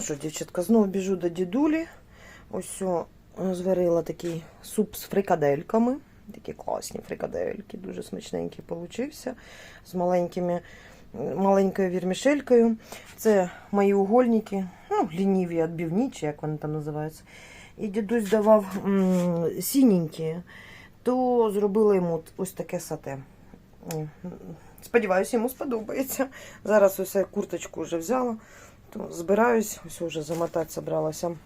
Ну що, дівчатка, знову біжу до дідулі. Ось о, зварила такий суп з фрикадельками. Такі класні фрикадельки, дуже смачненький получився. З маленькими, маленькою вірмішелькою. Це мої угольники, ну, лініві відбивні, чи як вони там називаються. І дідусь давав сіненькі, то зробила йому ось таке сате. Сподіваюся, йому сподобається. Зараз ось курточку вже взяла. То збираюсь, ось вже замотати собралася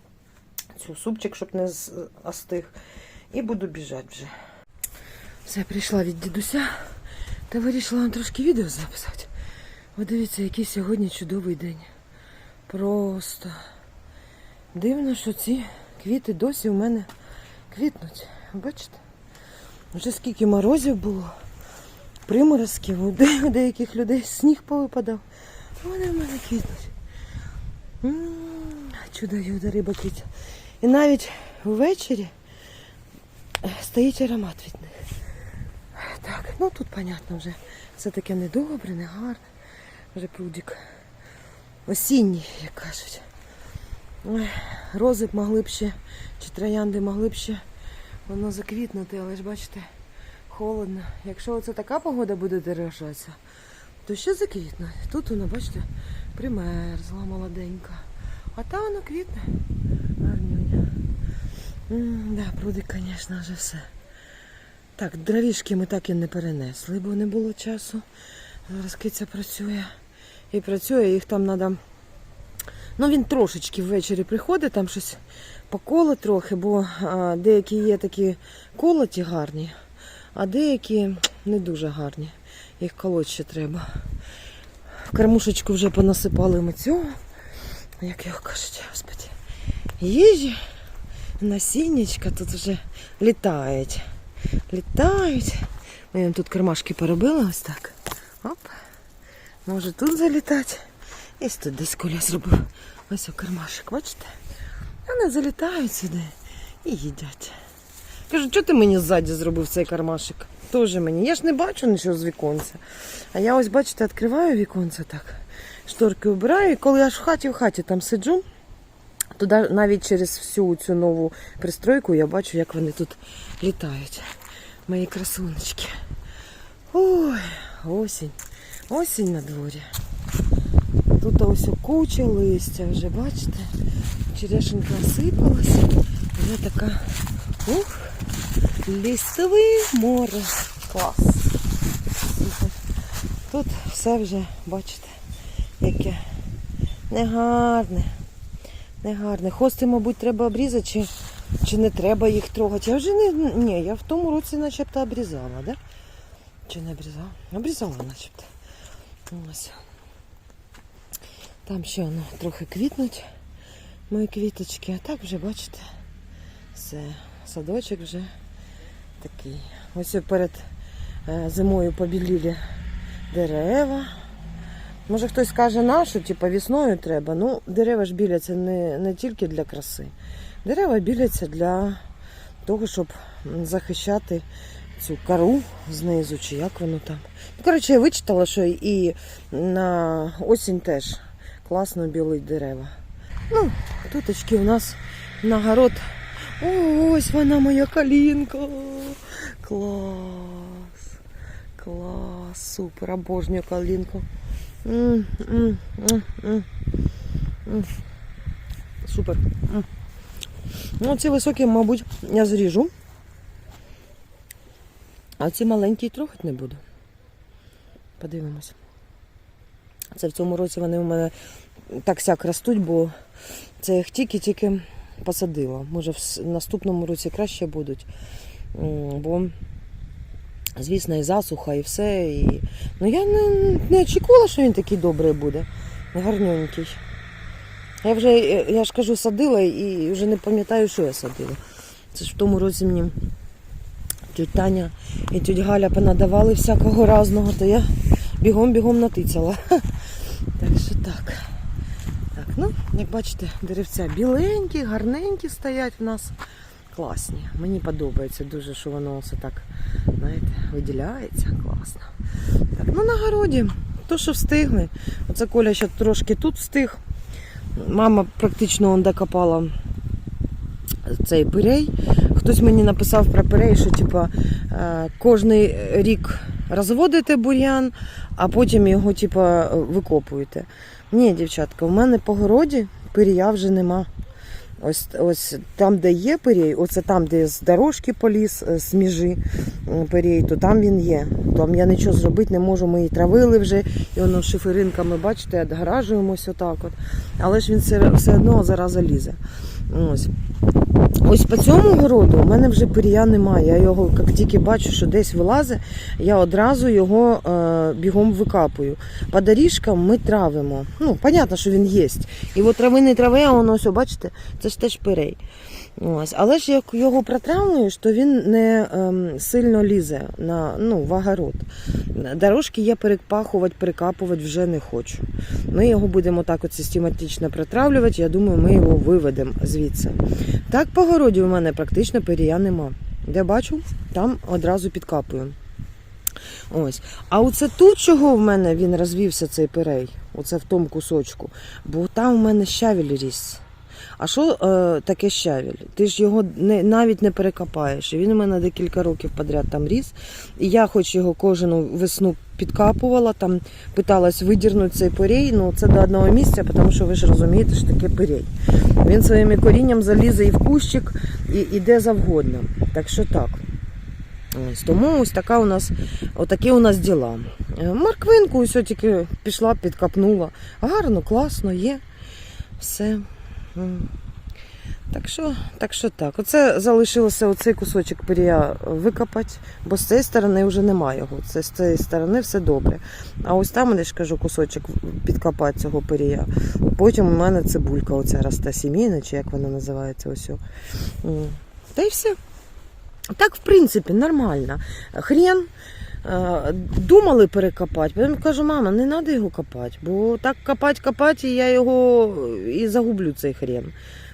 цю супчик, щоб не остиг. І буду біжати вже. Все, прийшла від дідуся та вирішила вам трошки відео записати. Ви дивіться, який сьогодні чудовий день. Просто дивно, що ці квіти досі у мене квітнуть. Бачите? Вже скільки морозів було, приморозків, у деяких людей сніг повипадав. Вони в мене квітнуть. Чудо-юдо, риба квітя. І навіть ввечері стоїть аромат від них. Так, ну тут, понятно, вже все таке недобре, не гарне. Вже прудик осінній, як кажуть. Рози б могли б ще, чи троянди могли б ще воно заквітнути, але ж бачите, холодно. Якщо оце така погода буде держатися, то ще заквітне. Тут воно, бачите, примерзла молоденька. А та воно квітне. Гарнюня. Да, прудик, звісно, вже все. Так, дровішки ми так і не перенесли, бо не було часу. Зараз киця працює. І працює, їх там треба. Ну, він трошечки ввечері приходить, там щось поколе трохи, бо а, деякі є такі колоті гарні, а деякі не дуже гарні. Їх колоть ще треба. В кормушечку вже понасипали ми цього, як його кажуть, господи, їжі, насіннячка тут вже літають. Літають. Ми їм тут кармашки поробили ось так. Оп. Може тут залітати. І тут десь коля зробив. Ось о кармашик, бачите? Вони залітають сюди і їдять. Кажу, що ти мені ззаді зробив цей кармашик? Тоже мені. Я ж не бачу нічого з віконця. А я ось, бачите, відкриваю віконце так. Шторки обираю, і коли я ж в хаті в хаті там сиджу, то навіть через всю цю нову пристройку я бачу, як вони тут літають. Мої красунечки. Ой, осінь. Осінь на дворі. Тут ось куча листя вже, бачите? Черешенька осипалась. Вже така ух, лісовий море. Клас. Тут все вже, бачите, яке негарне. Негарне. Хости, мабуть, треба обрізати, чи, чи не треба їх трогати. Я вже не. Ні, я в тому році начебто обрізала, да? Чи не обрізала? Обрізала начебто. Ось. Там ще воно трохи квітнуть, мої квіточки. А так вже, бачите, все, садочок вже такий. Ось перед е, зимою побіліли дерева. Може хтось скаже, на що, типу, весною треба. Ну, дерева ж біляться не, не тільки для краси. Дерева біляться для того, щоб захищати цю кору знизу, чи як воно там. Ну, коротше, я вичитала, що і на осінь теж класно білить дерева. Ну, туточки у нас на город. Ось вона моя калінка. Клас. Клас. Супер, обожнюю калінку. Супер. Ну, ці високі, мабуть, я зріжу. А ці маленькі трохи не буду. Подивимось. Це в цьому році вони у мене так сяк ростуть, бо це їх тільки-тільки посадила. Може, в наступному році краще будуть. Бо, звісно, і засуха, і все. І... Ну я не, не очікувала, що він такий добрий буде. Гарненький. Я вже, я ж кажу, садила і вже не пам'ятаю, що я садила. Це ж в тому році мені тють Таня і тють Галя понадавали всякого разного, то я бігом-бігом натицяла. Так що так. Так, ну, як бачите, деревця біленькі, гарненькі стоять в нас. Класні. Мені подобається дуже, що воно все так, знаєте, виділяється. Класно. Так, ну на городі, то, що встигли. Оце Коля ще трошки тут встиг. Мама практично он докопала цей пирей. Хтось мені написав про пирей, що типа е, кожний рік розводите бур'ян, а потім його типа викопуєте. Ні, дівчатка, у мене по городі пирія вже нема. Ось, ось там, де є пирій, оце там, де з дорожки поліз, е, з міжі пирій, то там він є. Там я нічого зробити не можу. Ми її травили вже, і воно шиферинками, бачите, відгаражуємось отак. От. Але ж він все, все одно зараз залізе. Ось. Ось по цьому городу у мене вже пирія немає. Я його, як тільки бачу, що десь вилазить, я одразу його е, бігом викапую. По доріжкам ми травимо. Ну, понятно, що він є. І от травини трави, а воно все, бачите, це ж теж пирей. Ось. Але ж як його протравлюєш, то він не ем, сильно лізе на, ну, в. Дорожки я перепахувати, перекапувати вже не хочу. Ми його будемо так от систематично протравлювати. Я думаю, ми його виведемо звідси. Так по городі у мене практично пирія нема. Де бачу, там одразу підкапую. Ось. А оце тут, чого в мене він розвівся, цей пирей, оце в тому кусочку, бо там у мене щавель ріс. А що е, таке щавель? Ти ж його не, навіть не перекопаєш. І він у мене декілька років подряд там ріс. І я хоч його кожну весну підкапувала, там питалась видірнути цей порій, ну це до одного місця, тому що ви ж розумієте, що таке пирій. Він своїм корінням залізе і в кущик, і іде завгодно. Так що так. Ось, тому ось така у нас, отакі у нас діла. Е, Морквинку ось тільки пішла, підкапнула. Гарно, класно, є. Все. Так що, так що так. Оце залишилося оцей кусочок пирія викопати, бо з цієї сторони вже немає його. Це з цієї сторони все добре. А ось там, я ж кажу, кусочок підкопати цього пирія. Потім у мене цибулька оця росте сімейна, чи як вона називається ось. Та й все. Так, в принципі, нормально. Хрен. Е, Думали перекопати, потім кажу, мама, не треба його копати, бо так копати, копати, і я його і загублю цей хрен.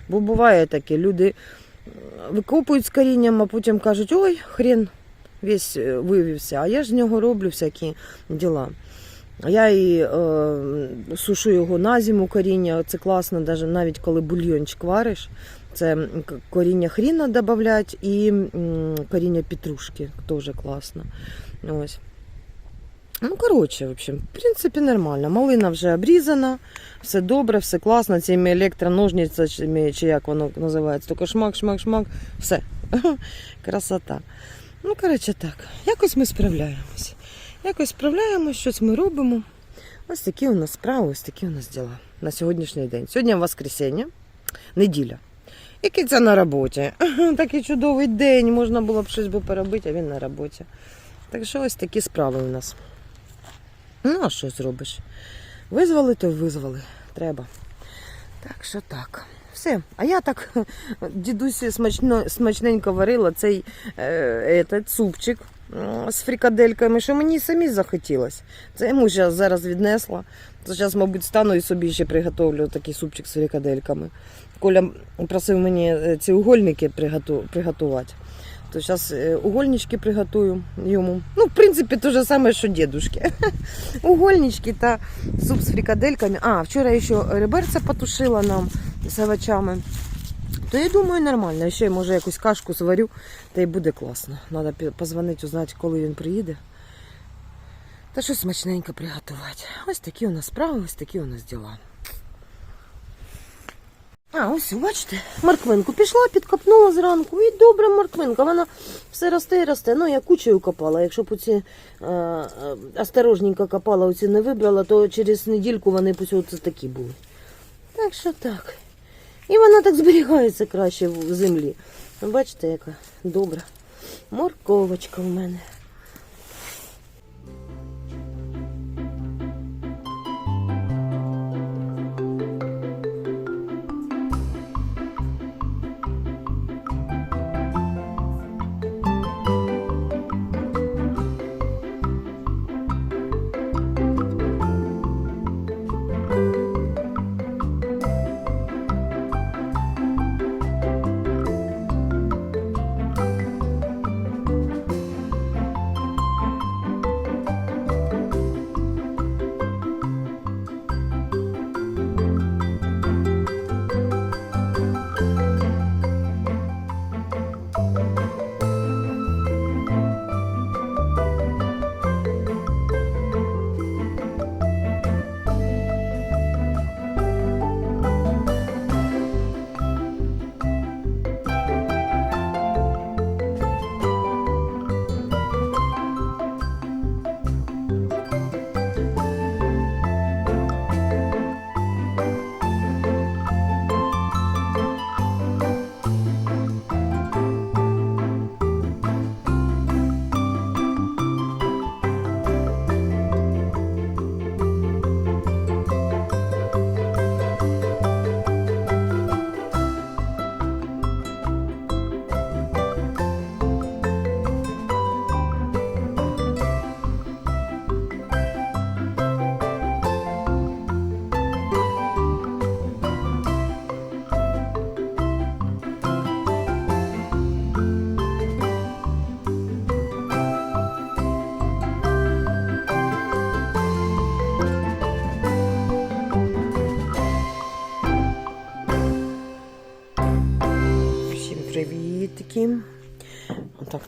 Бо буває таке, люди е, викопують з корінням, а потім кажуть, ой, хрен весь е, вивівся, а я ж з нього роблю всякі діла. Я і е, сушу його на зиму коріння, це класно, навіть, коли бульйончик вариш. Це коріння хріна додавати і коріння петрушки теж класно. Ось. Ну, коротше, в общем, в принципі, нормально. Малина вже обрізана, все добре, все класно. Цими електроножницями, чи як воно називається, тільки шмак, шмак, шмак, все. Красота. Ну, коротше, так. Якось ми справляємось. Якось справляємось, щось ми робимо. Ось такі у нас справи, ось такі у нас діла на сьогоднішній день. Сьогодні воскресіння, неділя. Який це на роботі? Такий чудовий день, можна було б щось би поробити, а він на роботі. Так що ось такі справи у нас. Ну, а що зробиш? Визвали, то визвали. Треба. Так що так. Все. А я так дідусі смачно, смачненько варила цей е, этот, супчик з фрикадельками, що мені самі захотілось. Це йому зараз, зараз віднесла. То зараз, мабуть, стану і собі ще приготовлю такий супчик з фрикадельками. Коля просив мені е, ці угольники приготувати. То зараз угольнички приготую йому. Ну, в принципі, те ж саме, що дедушки. Угольнички та суп з фрикадельками. А, вчора ще реберця потушила нам з овочами. То я думаю, нормально. Ще може якусь кашку зварю, та й буде класно. Треба позвонити, узнати, коли він приїде. Та щось смачненько приготувати. Ось такі у нас справи, ось такі у нас діла. А, ось, бачите, морквинку пішла, підкопнула зранку. І добра морквинка. Вона все росте і росте. Ну, я кучею копала. Якщо б оці е, е, осторожненько копала, оці не вибрала, то через недільку вони б оце такі були. Так що так. І вона так зберігається краще в землі. Бачите, яка добра. Морковочка в мене.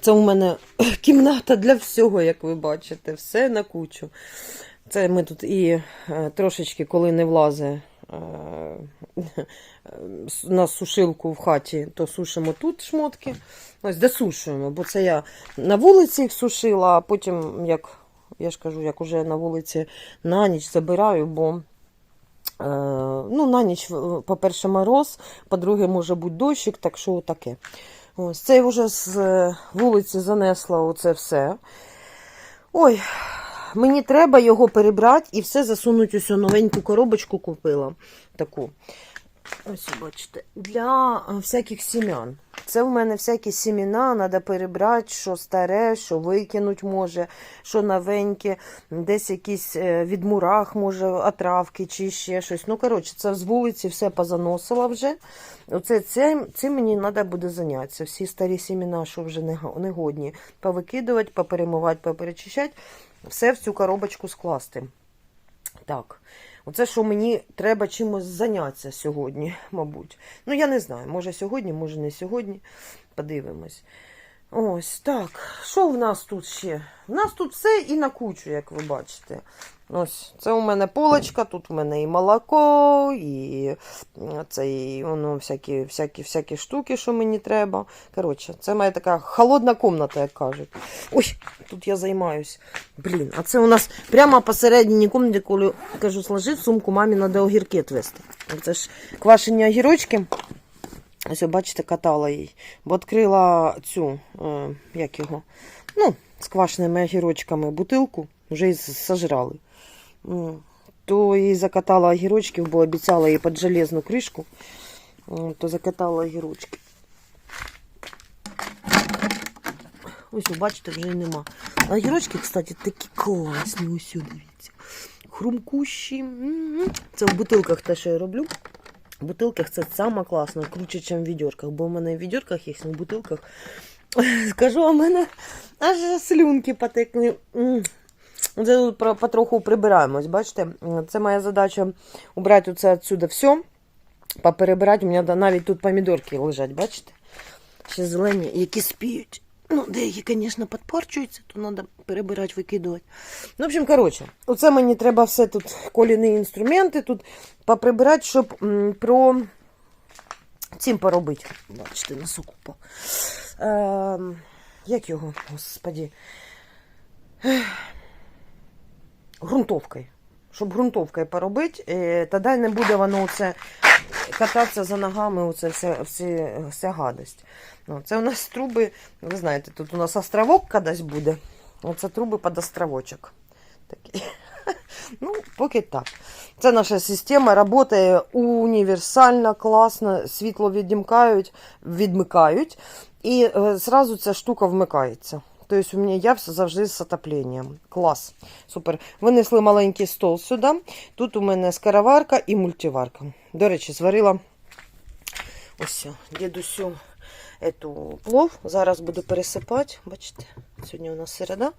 Це у мене кімната для всього, як ви бачите, все на кучу. Це ми тут і е, трошечки, коли не влазить е, на сушилку в хаті, то сушимо тут шмотки. Ось досушуємо, бо це я на вулиці їх сушила, а потім, як я ж кажу, як уже на вулиці на ніч забираю, бо Е, Ну, на ніч, по-перше, мороз, по-друге, може бути дощик, так що таке. Ось, це вже з е, вулиці занесла оце все. Ой, мені треба його перебрати і все засунути Усю новеньку коробочку купила. Таку. Ось, бачите, для е, всяких сім'ян. Це в мене всякі сімена, треба перебрати, що старе, що викинуть може, що новеньке, десь якісь е, від мурах, може, отравки чи ще щось. Ну, коротше, це з вулиці все позаносила вже. Оце це, цим мені треба буде зайнятися. Всі старі сімена, що вже негодні, повикидувати, поперемивати, поперечищати, все в цю коробочку скласти. Так. Оце, що мені треба чимось зайнятися сьогодні, мабуть. Ну, я не знаю, може сьогодні, може не сьогодні. Подивимось. Ось так. Що в нас тут ще? У нас тут все і на кучу, як ви бачите. Ось, це у мене полочка, тут у мене і молоко, і це і воно всякі, всякі, всякі штуки, що мені треба. Коротше, це моя така холодна комната, як кажуть. Ой, тут я займаюсь. Блін, а це у нас прямо посередині кімнаті, коли кажу, сложи сумку, мамі треба огірки відвести. Це ж квашені огірочки. Ось, бачите, катала їй. Бо відкрила цю, е, як його, ну, з квашеними огірочками бутилку, вже і сожрали. То їй закатала огірочків, бо обіцяла їй під железну кришку, то закатала огірочки. Ось, бачите, вже й нема. А огірочки, кстати, такі класні. Ось, дивіться. Хрумкущі. Це в бутилках те, що я роблю. В бутилках це саме класно, круче, ніж в відьорках, бо в мене в відьорках є, в бутилках. Скажу, а в мене аж слюнки потекли. Це тут потроху прибираємось, бачите? Це моя задача убрати оце отсюда все, поперебирати. У мене навіть тут помідорки лежать, бачите? Ще зелені, які спіють. Ну, деякі, звісно, підпорчуються, то треба перебирати, викидувати. Ну, в общем, коротше, оце мені треба все тут коліні інструменти тут поприбирати, щоб м, про цим поробити. Бачите, на суку впав. Ем, як його, господі? Грунтовкою. Щоб ґрунтовкою поробити, е, тоді не буде воно оце кататися за ногами, оце все, все, вся гадость. Ну, це у нас труби, ви знаєте, тут у нас островок кудись буде. Оце труби під островочок. Такі. Ну, поки так. Це наша система працює універсально, класно, світло відімкають, відмикають, і е, зразу ця штука вмикається. Тобто у мене я завжди з отопленням. Клас. Супер. Винесли маленький стол сюди. Тут у мене скороварка і мультиварка. До речі, зварила ось дідусю ету плов. Зараз буду пересипати. Бачите, сьогодні у нас середа,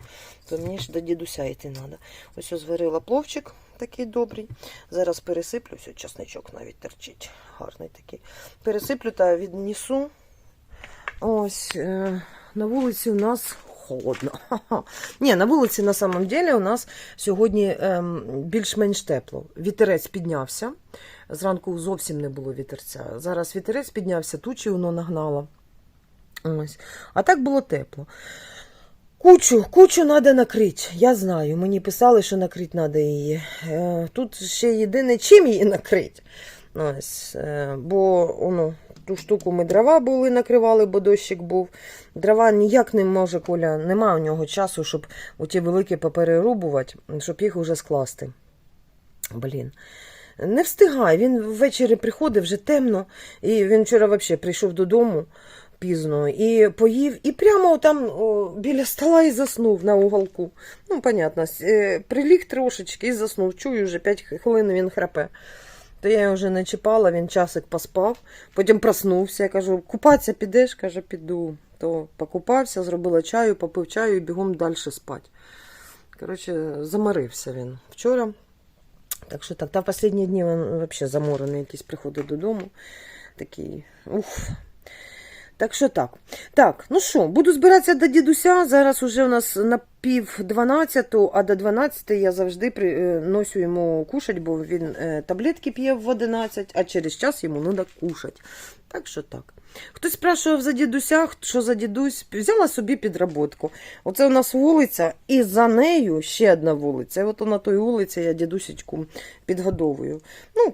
то мені ж до дідуся йти треба. Ось зварила пловчик такий добрий. Зараз пересиплю, ось часничок навіть торчить. Гарний такий. Пересиплю та віднесу. Ось е, на вулиці у нас холодно. Ні, на вулиці на самом деле у нас сьогодні ем, більш-менш тепло. Вітерець піднявся. Зранку зовсім не було вітерця. Зараз вітерець піднявся, тучі воно нагнало. Ось. А так було тепло. Кучу, кучу треба накрити. Я знаю. Мені писали, що накрити треба її. Е, Тут ще єдине, чим її накрити. Ось, е, бо ну, ту штуку ми дрова були, накривали, бо дощик був. Дрова ніяк не може, Коля, немає у нього часу, щоб оті великі поперерубувати, щоб їх уже скласти. Блін. Не встигай. Він ввечері приходить вже темно, і він вчора взагалі прийшов додому пізно і поїв, і прямо там о, біля стола і заснув на уголку. Ну, понятно, е, приліг трошечки і заснув. Чую, вже 5 хвилин він храпе. То я його вже не чіпала, він часик поспав, потім проснувся. Я кажу, купатися підеш? Каже, піду. То покупався, зробила чаю, попив чаю і бігом далі спати. Коротше, заморився він вчора. Так що так, та в останні дні він взагалі заморений, якийсь приходить додому. Такий, ух. Так що так. Так, ну що, буду збиратися до дідуся. Зараз уже у нас на пів дванадцяту, а до 12 я завжди при, е, йому кушать, бо він е, таблетки п'є в 11, а через час йому треба кушати. Так що так. Хтось спрашував за дідуся, що за дідусь, взяла собі підроботку. Оце у нас вулиця, і за нею ще одна вулиця. От на той вулиці я дідусечку підгодовую. Ну,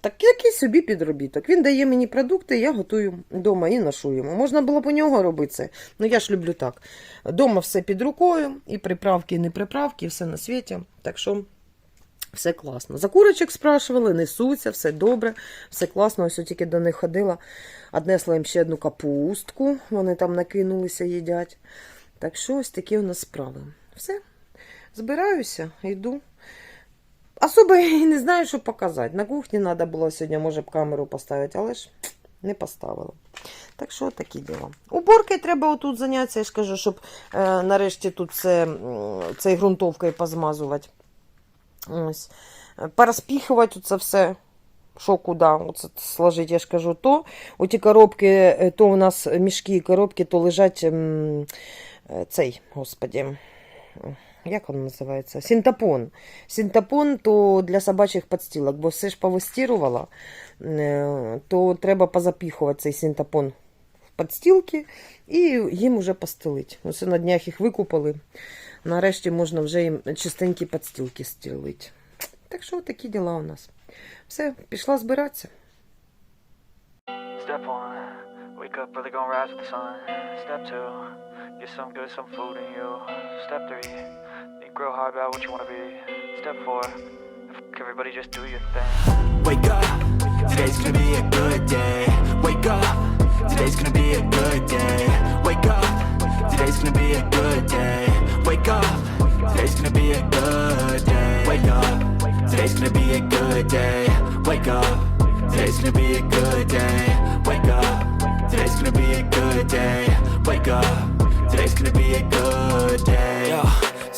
так який собі підробіток. Він дає мені продукти, я готую вдома і ношу йому. Можна було б у нього робити це. Ну я ж люблю так. Дома все під рукою, і приправки, і не приправки, і все на світі. Так що все класно. За курочок спрашували, несуться, все добре, все класно. Ось тільки до них ходила. Однесла їм ще одну капустку, вони там накинулися, їдять. Так що ось такі у нас справи. Все. Збираюся, йду. Особо і не знаю, що показати. На кухні треба було сьогодні, може б камеру поставити, але ж не поставила. Так що такі діла. Уборкою треба отут зайнятися, я ж кажу, щоб е, нарешті тут це, цей ґрунтовкою позмазувати. Ось. Е, Порозпіхувати це все. Що куди, оце сложить, я ж кажу, то. Оті коробки, е, то у нас мішки і коробки, то лежать е, цей, господі, як він називається? Синтапон. Синтапон то для собачих підстілок, бо все ж повистірувала, е, то треба позапіхувати цей синтапон в підстілки і їм вже постелити. Ось на днях їх викупили. Нарешті можна вже їм чистенькі підстілки стілити. Так що такі діла у нас. Все, пішла збиратися. Step one, wake up early, gonna rise with the sun. Step two, get some good, some food in you. Step three, think real hard about what you wanna be. Step four, f- everybody just do your thing. Wake up, today's gonna be a good day. Wake up, today's gonna be a good day. Wake up, today's gonna be a good day. Wake up, today's gonna be a good day. Wake up, today's gonna be a good day. Wake up, today's gonna be a good day. Wake up, today's gonna be a good day. Wake up, today's gonna be a good day. Yo.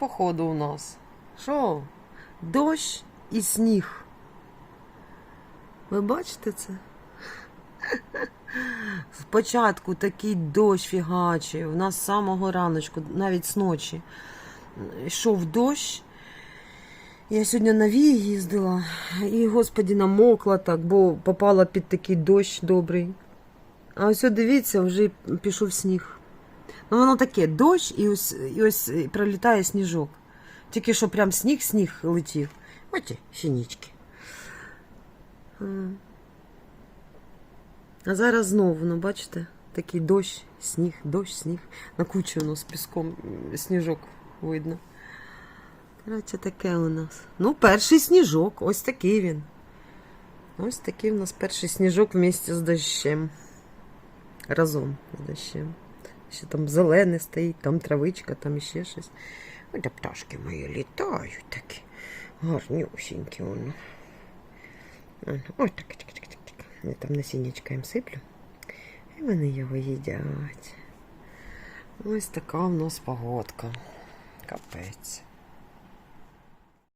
Походу у нас. Що? Дощ і сніг. Ви бачите це? Спочатку такий дощ фігачий. У нас з самого раночку, навіть з ночі. Йшов дощ. Я сьогодні на вії їздила і, господі, намокла так, бо попала під такий дощ добрий. А ось дивіться, вже пішов сніг. Ну, воно таке, дощ і ось, і ось пролітає сніжок. Тільки що прям сніг-сніг летів. Оті сінічки. А зараз знову, ну бачите, такий дощ, сніг, дощ, сніг. На кучі воно з піском сніжок видно. Коротше, таке у нас. Ну, перший сніжок, ось такий він. Ось такий у нас перший сніжок вместе з дощем. Разом з дощем. Ще там зелене стоїть, там травичка, там ще щось. Ой, та пташки мої літають такі. Гарнюсінькі воно. Ось так, так, так, так. Я там насіннячка їм сиплю. І вони його їдять. Ось така в нас погодка. Капець.